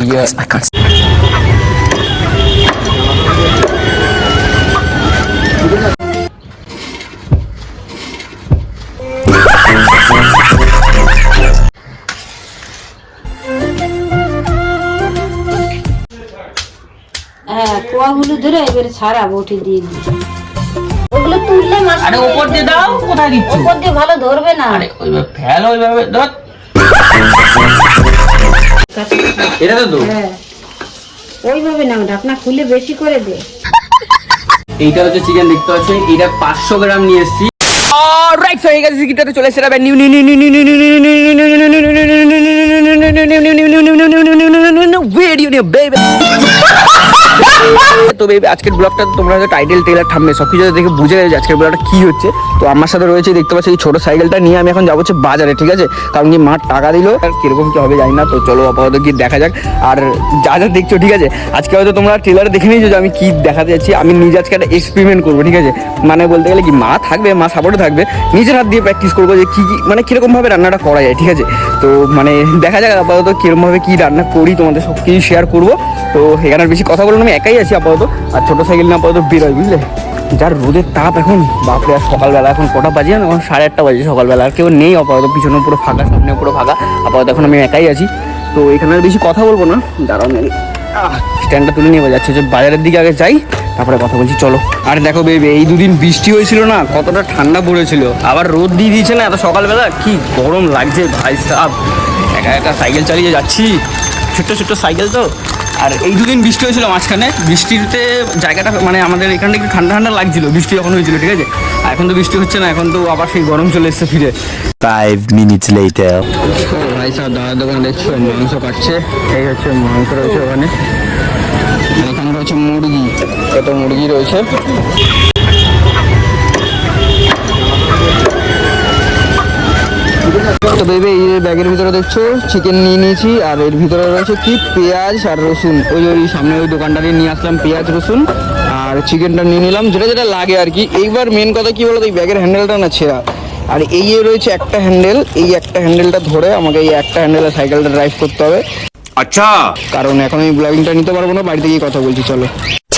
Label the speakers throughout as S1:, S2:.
S1: Yes, I can't.
S2: হ্যাঁ কোয়াগুলো ধরে এবারে ছাড়া বটি দিয়ে দিই ওগুলো তুললে মাছ
S3: আরে ওপর দিয়ে দাও কোথায় দিচ্ছ?
S2: ওপর দিয়ে ভালো ধরবে না।
S3: আরে ওইভাবে ফেল ওইভাবে ধর। এটা তো
S2: হ্যাঁ ওইভাবে না ঢাকনা খুলে বেশি করে দে
S3: এইটা হচ্ছে চিকেন দেখতে পাচ্ছেন এটা পাঁচশো গ্রাম নিয়ে এসেছি
S1: Alright, so এই গাইস কিটাতে চলে এসেছে new new new new new new new new new video new baby তো বেবি আজকের ব্লগটা তোমরা হয়তো টাইটেল টেলার থামবে, সব কিছু দেখে বুঝে গেছে আজকের ব্লগটা কি হচ্ছে। তো আমার সাথে রয়েছে, দেখতে পাচ্ছি এই ছোট সাইকেলটা নিয়ে আমি এখন যাব হচ্ছে বাজারে, ঠিক আছে? কারণ কি মার টাকা দিল, আর কীরকম কি হবে জানি না, তো চলো আপাতত কি দেখা যাক, আর যা যা দেখছ, ঠিক আছে? আজকে হয়তো তোমরা ট্রেলারে দেখে নিয়েছো যে আমি কি দেখাতে যাচ্ছি, আমি নিজে আজকে একটা এক্সপেরিমেন্ট করব, ঠিক আছে? মানে বলতে গেলে কি, মা থাকবে, মা সাপোর্টে থাকবে, নিজের হাত দিয়ে প্র্যাকটিস করব যে কী কি মানে কীরকমভাবে রান্নাটা করা যায়, ঠিক আছে? তো মানে দেখা যাক আপাতত কীরকমভাবে কী রান্না করি, তোমাদের সব কিছু শেয়ার করব, তো এখানে বেশি কথা বলব না, আমি একাই আছি আপাতত। আর ছোটো সাইকেল না আপাতত বেরোয় বুঝলে? যার রোদের তাপ এখন বাপরে আর সকালবেলা এখন কটা বাজে না এখন সাড়ে আটটা বাজে সকালবেলা আর কেউ নেই আপাতত পিছনে পুরো ফাঁকা সামনে পুরো ফাঁকা। আপাতত এখন আমি একাই আছি। তো এখানে আর বেশি কথা বলব না। দাঁড়াও আমি স্ট্যান্ডটা তুলে নিয়ে যাচ্ছে যে বাজারের দিকে আগে যাই তারপরে কথা বলছি চলো। আর দেখো বেবি এই দুদিন বৃষ্টি হয়েছিল না কতটা ঠান্ডা পড়েছিল। আবার রোদ দিয়ে দিয়েছে না এত সকালবেলা? কি গরম লাগছে ভাই সাহ একা একা সাইকেল চালিয়ে যাচ্ছি। ছোট্ট ছোট্ট সাইকেল তো? আর এই দুদিন বৃষ্টি হয়েছিল মাঝখানে। বৃষ্টিতে জায়গাটা মানে আমাদের এখানে একটু ঠান্ডা ঠান্ডা লাগছিল বৃষ্টি যখন হয়েছিল ঠিক আছে? আর এখন তো বৃষ্টি হচ্ছে না এখন তো আবার সেই গরম চলে এসছে ফিরে।
S4: ফাইভ মিনিটস লেটার
S1: ভাই সাহেব দাদার দোকানে দেখছ মাংস কাটছে। এই হচ্ছে মাংস রয়েছে ওখানে। এখানে রয়েছে মুরগি কত মুরগি রয়েছে? তো বেবি এই ব্যাগের ভিতরে দেখছ চিকেন নিয়ে নিয়েছি আর এর ভিতরে রয়েছে কি? পেঁয়াজ আর রসুন। ওই ওই সামনে ওই দোকানটাতে নিয়ে আসলাম পেঁয়াজ রসুন আর চিকেনটা নিয়ে নিলাম যেটা যেটা লাগে আর কি। এইবার মেন কথা কি বলতো এই ব্যাগের হ্যান্ডেলটা না ছেঁড়া। আর এই রয়েছে একটা হ্যান্ডেল এই একটা হ্যান্ডেলটা ধরে আমাকে এই একটা হ্যান্ডেলে সাইকেলটা ড্রাইভ করতে হবে।
S4: আচ্ছা।
S1: কারণ এখন আমি ব্লগিংটা নিতে পারব না বাড়িতে গিয়ে কথা বলছি চলো।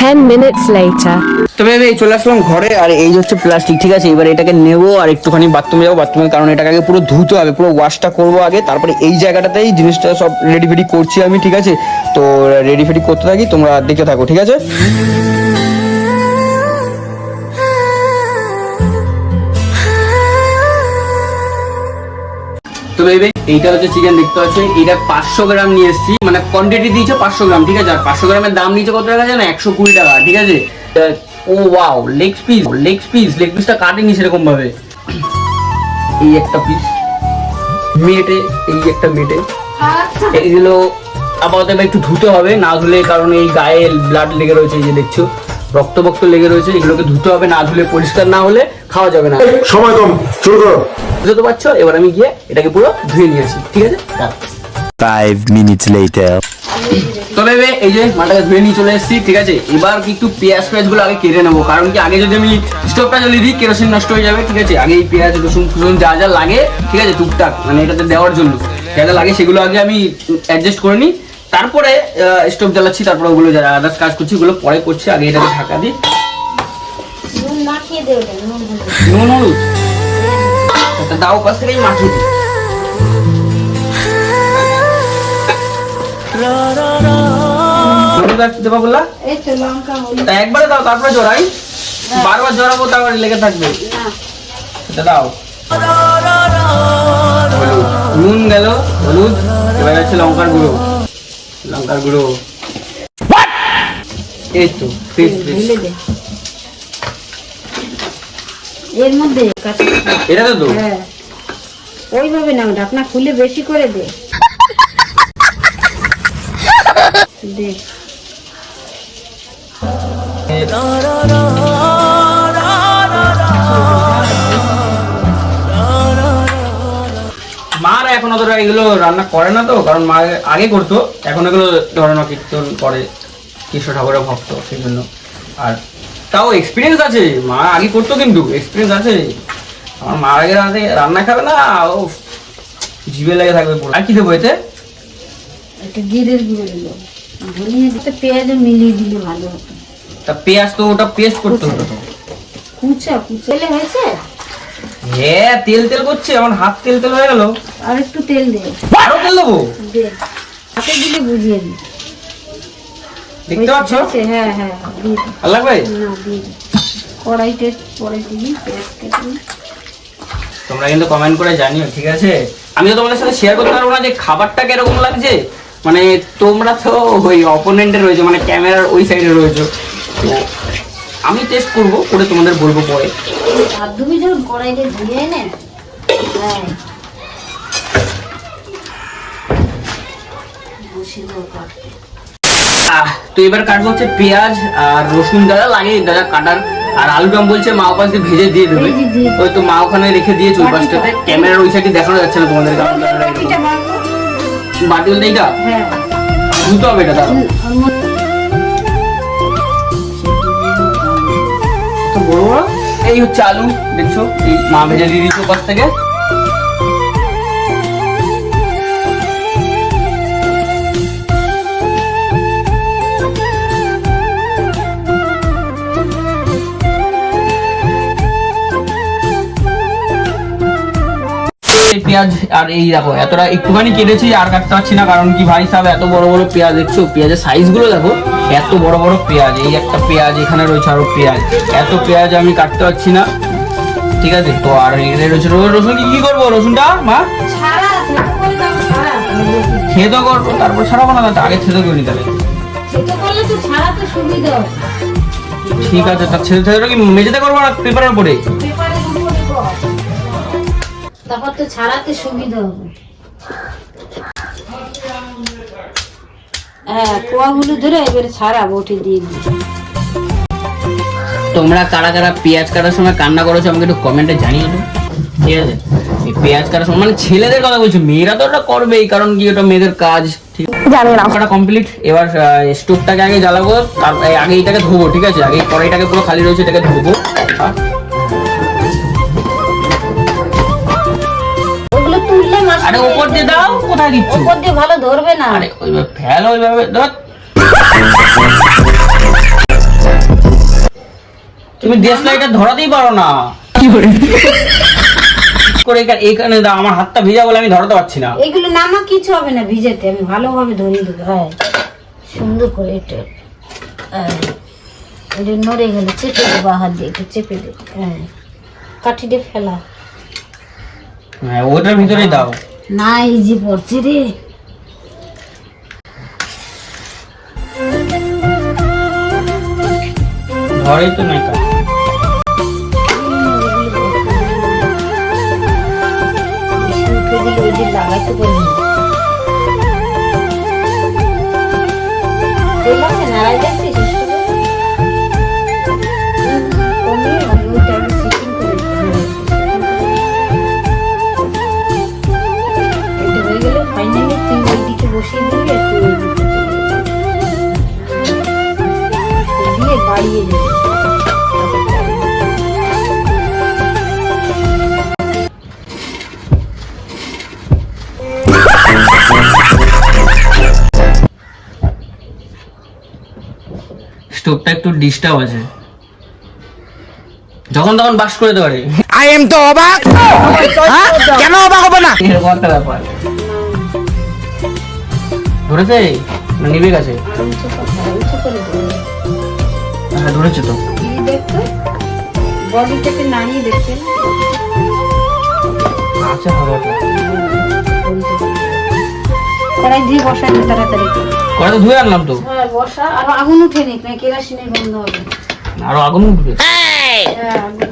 S5: 10 minutes later.
S1: তবে আমি চলে আসলাম ঘরে, আর এই হচ্ছে প্লাস্টিক ঠিক আছে? এবার এটাকে নেব, আর একটুখানি বাথরুমে যাব বাথরুমে কারণ এটাকে আগে পুরো ধুতে হবে, পুরো ওয়াশটা করব আগে, তারপরে এই জায়গাটাতেই জিনিসটা সব রেডি ফেডি করছি আমি, ঠিক আছে? তো রেডি ফেডি করতে থাকি, তোমরা দেখতে থাকো, ঠিক আছে?
S3: তো বেবি এইটা হচ্ছে চিকেন দেখতে পাচ্ছেন? এটা পাঁচশো গ্রাম নিয়ে এসেছি। মানে কোয়ান্টিটি দিয়েছে পাঁচশো গ্রাম ঠিক আছে? আর পাঁচশো গ্রামের দাম নিচে কত টাকা জানো একশো কুড়ি টাকা ঠিক আছে? ও wow leg piece leg piece leg পিসটা কাটেনি সেরকম ভাবে এই একটা পিস মেটে এই একটা মেটে। এইগুলো আপাতত একটু ধুতে হবে না ধুলে কারণ এই গায়ে ব্লাড লেগে রয়েছে এই যে দেখছ। রক্ত বক্ত লেগে রয়েছে এগুলোকে ধুতে হবে না ধুলে পরিষ্কার না হলে খাওয়া যাবে না।
S6: সময় কম শুরু করো।
S3: বুঝতে পারছ? এবার আমি গিয়ে এটাকে পুরো ধুয়ে নিয়ে আসি ঠিক আছে? তবে এই যে মাটাকে ধুয়ে নিয়ে চলে এসেছি ঠিক আছে? এবার কিন্তু পেঁয়াজ পেঁয়াজগুলো আগে কেটে নেব কারণ কি আগে যদি আমি স্টোভটা দিই কেরোসিন নষ্ট হয়ে যাবে ঠিক আছে? আগে এই পেঁয়াজ রসুন ফুসুন যা যা লাগে ঠিক আছে টুকটাক মানে এটাতে দেওয়ার জন্য। যা যা লাগে সেগুলো আগে আমি অ্যাডজাস্ট করে নিই তারপরে স্টোভ জ্বালাচ্ছি তারপরে ওগুলো যারা আদার্স কাজ করছি ওগুলো পরে করছি আগে এটাকে ঢাকা দিই।
S2: নুন হলুদ।
S3: দাও পাশ থেকেই মাখিয়ে দিই। দেবা বললা? একবারে দাও তারপরে জড়াই। বারবার জড়াবো তারপরে লেগে থাকবে। এটা দাও। নুন গেল হলুদ এবার হচ্ছে লঙ্কার গুঁড়ো। লঙ্কার গুঁড়ো এই তো
S2: এর মধ্যে
S3: এটা তো তো
S2: হ্যাঁ। ওইভাবে না ঢাকনা খুলে বেশি করে দে। দে।
S3: এখন অতটা এগুলো রান্না করে না তো কারণ মা আগে করতো এখন এগুলো ধরনা কীর্তন করে কৃষ্ণ ঠাকুরের ভক্ত সেই জন্য আর তাও এক্সপিরিয়েন্স আছে মা আগে করতো কিন্তু এক্সপিরিয়েন্স আছে। আমার মা আগে রাতে রান্না খাবে না ও জিভে লেগে থাকবে পুরো। আর কি দেবো এতে?
S2: একটা জিরের গুঁড়ো দিল ধনিয়া দিতে পেঁয়াজ মিলিয়ে দিলে ভালো হতো।
S3: তা পেঁয়াজ তো ওটা পেস্ট করতে হতো
S2: কুচা কুচেলে হয়েছে?
S3: হ্যাঁ তেল তেল করছে আমার হাত তেল তেল হয়ে গেল।
S2: আর একটু তেল দে।
S3: আরও তেল দেবো?
S2: হাতে দিলে বুঝিয়ে দি
S3: দেখতে পাচ্ছ?
S2: হ্যাঁ হ্যাঁ দিয়ে দে। কড়াইতে পরে দিবি
S3: তোমরা কিন্তু কমেন্ট করে জানিও ঠিক আছে? আমি তো তোমাদের সাথে শেয়ার করতে পারব না যে খাবারটা কীরকম লাগছে। মানে তোমরা তো ওই অপোনেন্টে রয়েছে মানে ক্যামেরার ওই সাইডে রয়েছে। আমি টেস্ট করব করে তোমাদের বলব পরে।
S2: তুমি যখন কড়াইতে ধুয়ে এনে হ্যাঁ।
S3: তো এবার কাটবো হচ্ছে পেঁয়াজ আর রসুন দাদা লাগে দাদা কাটার। আর আলুটাম বলছে মা পাশ দিয়ে ভেজে দিয়ে দেবে। ওই তো মা ওখানে রেখে দিয়েছে ওই পাশটাতে। ক্যামেরার ওই সাইডে দেখানো যাচ্ছে না তোমাদের। বাটি বলতে এইটা?
S2: হ্যাঁ।
S3: দুটো হবে এটা দাদা বড় বড় এই হচ্ছে আলু দেখছ? মা ভেজে দিয়ে দিচ্ছ পাশ থেকে। পেঁয়াজ আর এই দেখো, এতটা একটুখানি কেটেছি, আর কাটতে পারছি না, কারণ কি ভাই সাহেব, এত বড় বড় পেঁয়াজ, দেখছ? পেঁয়াজের সাইজগুলো দেখো, এত বড় বড় পেঁয়াজ, এই একটা পেঁয়াজ, এখানে রয়েছে আরও পেঁয়াজ। এত পেঁয়াজ আমি কাটতে পারছি না, ঠিক আছে? তো আর এখানে রয়েছে রসুন। কি করব? রসুনটা, মা? খেতো করব, তারপর ছাড়াবো না আগে ছেদে করি তাহলে ঠিক আছে, তা ছেদে ছেদে কি মেঝেতে করব না, পেপারের উপরে।
S2: তারপর তো ছাড়াতে সুবিধা হবে। হ্যাঁ কোয়াগুলো ধরে এবারে ছাড়াবো ওঠে দিয়ে দিই
S3: তোমরা কারা কারা পেঁয়াজ কাটার সময় কান্না করেছ আমাকে একটু কমেন্টে জানিয়ে দেবো ঠিক আছে? এই পেঁয়াজ কাটার সময় মানে ছেলেদের কথা বলছি মেয়েরা তো ওটা করবেই কারণ কি ওটা মেয়েদের কাজ ঠিক জানি না। ওটা কমপ্লিট এবার স্টোভটাকে আগে জ্বালাবো তার আগে এটাকে ধোবো ঠিক আছে? আগে কড়াইটাকে পুরো খালি রয়েছে এটাকে ধোবো। আরে ওপর দিয়ে দাও কোথায় দিচ্ছ
S2: উপর দিয়ে ভালো ধরবে না।
S3: আরে ওইভাবে ফেল ওইভাবে ধর। তুমি দেশ লাইটার ধরাতেই পারো না। কি করে? করে এখানে- এখানে দাও আমার হাতটা ভিজা বলে আমি ধরাতে পারছি না।
S2: এগুলো নামা কিছু হবে না ভিজেতে আমি ভালোভাবে ধরিয়ে দেবো। হ্যাঁ। সুন্দর করে এটা হ্যাঁ। এটা নড়ে গেলে চেপে দেবো হাত দিয়ে একটু চেপে দেবো। হ্যাঁ। ফেলা।
S3: হ্যাঁ ওটার ভিতরেই দাও।
S2: না ইজি পড়ছি রে
S3: ধরেই তো নাই কাজ।
S2: বসিয়ে। দিয়ে বাড়িয়ে দিবি।
S3: স্টোভটা একটু ডিস্টার্ব আছে। যখন তখন বাস করে দিতে পারে।
S1: আই এম তো অবাক? কেন অবাক হবে না?
S3: এরকম একটা ব্যাপার। ধরেছে? না নিবে গেছে হ্যাঁ ধরেছে তো।
S2: বডিটাকে নাড়িয়ে দেখতে
S3: আচ্ছা হবে
S2: কড়াই দিয়ে তাড়াতাড়ি
S3: কড়া তো ধুয়ে আনলাম তো।
S2: হ্যাঁ বসা। আর আগুন উঠে নি না কেরাসিনের গন্ধ হবে?
S3: আরও আগুন উঠবে?
S2: হ্যাঁ। আগুন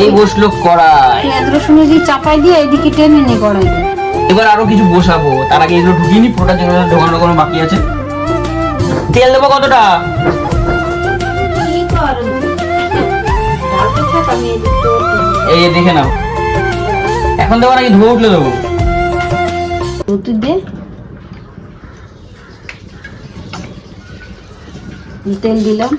S3: এই বসল কড়াই।
S2: পেঁয়াজ রসুন দিয়ে চাপাই দিয়ে এদিকে টেনে নি কড়াই
S3: এবার আরও কিছু বসাবো। তার আগে এগুলো ঢুকিয়ে নি পুরোটা যেগুলো ঢোকানো ঢোকানো বাকি আছে। তেল দেবো কতটা? এই দেখে নাও। এখন দেবো নাকি ধোয়া উঠলে দেবো।
S2: তুই দে তেল দিলাম।